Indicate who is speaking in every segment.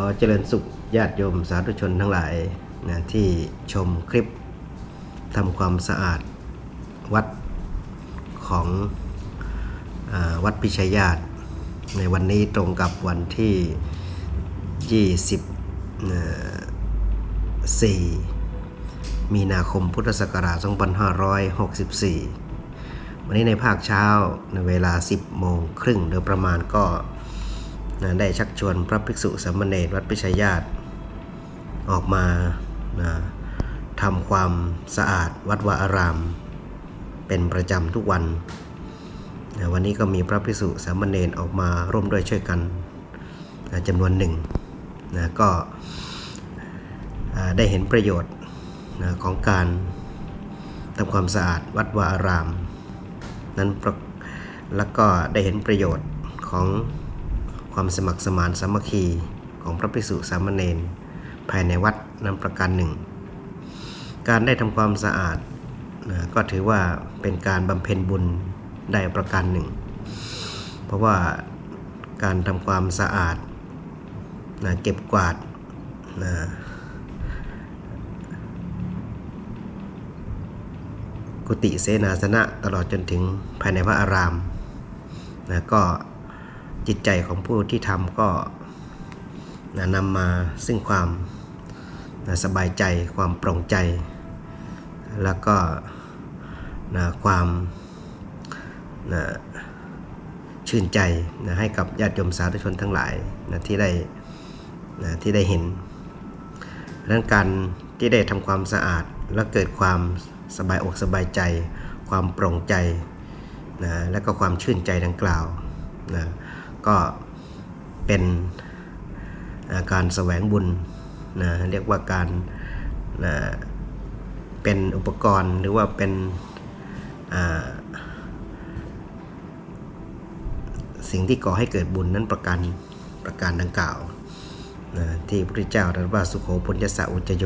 Speaker 1: อเจริญสุขญาติโยมสาธุชนทั้งหลายนะที่ชมคลิปทำความสะอาดวัดของอวัดพิชัยญาติ ในวันนี้ตรงกับวันที่ 24 มีนาคมพุทธศักราช 2564 วันนี้ในภาคเช้าในเวลา 10 โมงครึ่งโดยประมาณก็ นะได้ชักชวนพระภิกษุสามเณรวัดพิชัยญาตออกมานะทำความสะอาดวัดวาอาราม เป็นประจำทุกวันนะวันนี้ก็มีพระภิกษุสามเณรออกมาร่วมด้วยช่วยกันนะจำนวนหนึ่งนะก็ได้เห็นประโยชน์นะของการทำความสะอาดวัดวาอาราม นั้นแล้วก็ได้เห็นประโยชน์ของ ความสมัครสมานสามัคคีของพระภิกษุสามเณรภายในวัดนั้นประการหนึ่ง การได้ทำความสะอาดนะก็ถือว่าเป็นการบำเพ็ญบุญได้ประการหนึ่ง เพราะว่าการทำความสะอาดนะเก็บกวาดนะกุฏิเสนาสนะตลอดจนถึงภายในพระอารามนะก็ จิตใจของผู้ที่ทำก็นำมาซึ่งความสบายใจ ความโปร่งใจ แล้วก็นะความนะชื่นใจนะให้กับญาติโยมสาธุชนทั้งหลายนะที่ได้นะที่ได้เห็นดังนั้นการที่ได้ทำความสะอาดและเกิดความสบายอกสบายใจ ความโปร่งใจนะและก็ความชื่นใจดังกล่าวนะ ก็เป็นการแสวงบุญนะเรียกว่าการนะเป็นอุปกรณ์หรือว่าเป็นสิ่งที่ก่อให้เกิดบุญนั้นประการประการดังกล่าวนะที่พระพุทธเจ้าตรัสว่าสุโขปุญญสะอุจโย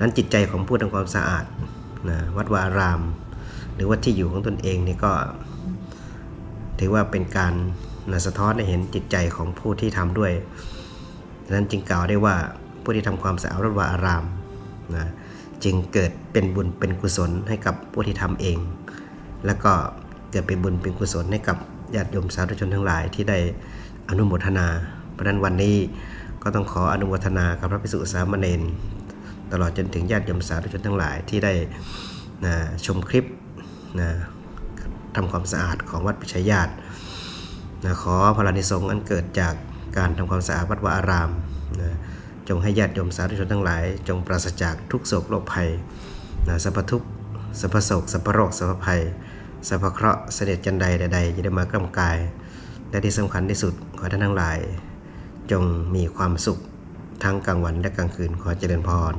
Speaker 1: นั้นจิตใจของผู้ทำความสะอาดนะวัดวาอาราม หรือว่าที่อยู่ของตนเองนี่ก็ถือว่าเป็นการ นะสะท้อนให้เห็นจิตใจของผู้ที่ทำด้วยฉะนั้นจึงกล่าวได้ว่าผู้ที่ทำความสะอาดวัดวาอารามนะจึงเกิดเป็นบุญเป็นกุศลให้กับผู้ที่ทำเอง แล้วก็เกิดเป็นบุญเป็นกุศลให้กับญาติโยมสาธุชนทั้งหลายที่ได้อนุโมทนา เพราะนั้นวันนี้ก็ต้องขออนุโมทนากับพระภิกษุสามเณรตลอดจนถึงญาติโยมสาธุชนทั้งหลายที่ได้นะชมคลิปนะทำความสะอาดของวัดพิชยญาติ นะขอพระนิสงส์อันเกิดจากการทำความสะอาดวัดวาอารามนะจงให้ญาติโยมสาธุชนทั้งหลาย จงปราศจากทุกโศกโรคภัยนะสัพพทุกสัพพโศกสัพพโรคสัพพภัยสัพพเคราะห์เสด็จจันใดใดๆจะได้มากำกาย และที่สำคัญที่สุดขอท่านทั้งหลาย จงมีความสุขทั้งกลางวันและกลางคืนขอเจริญพร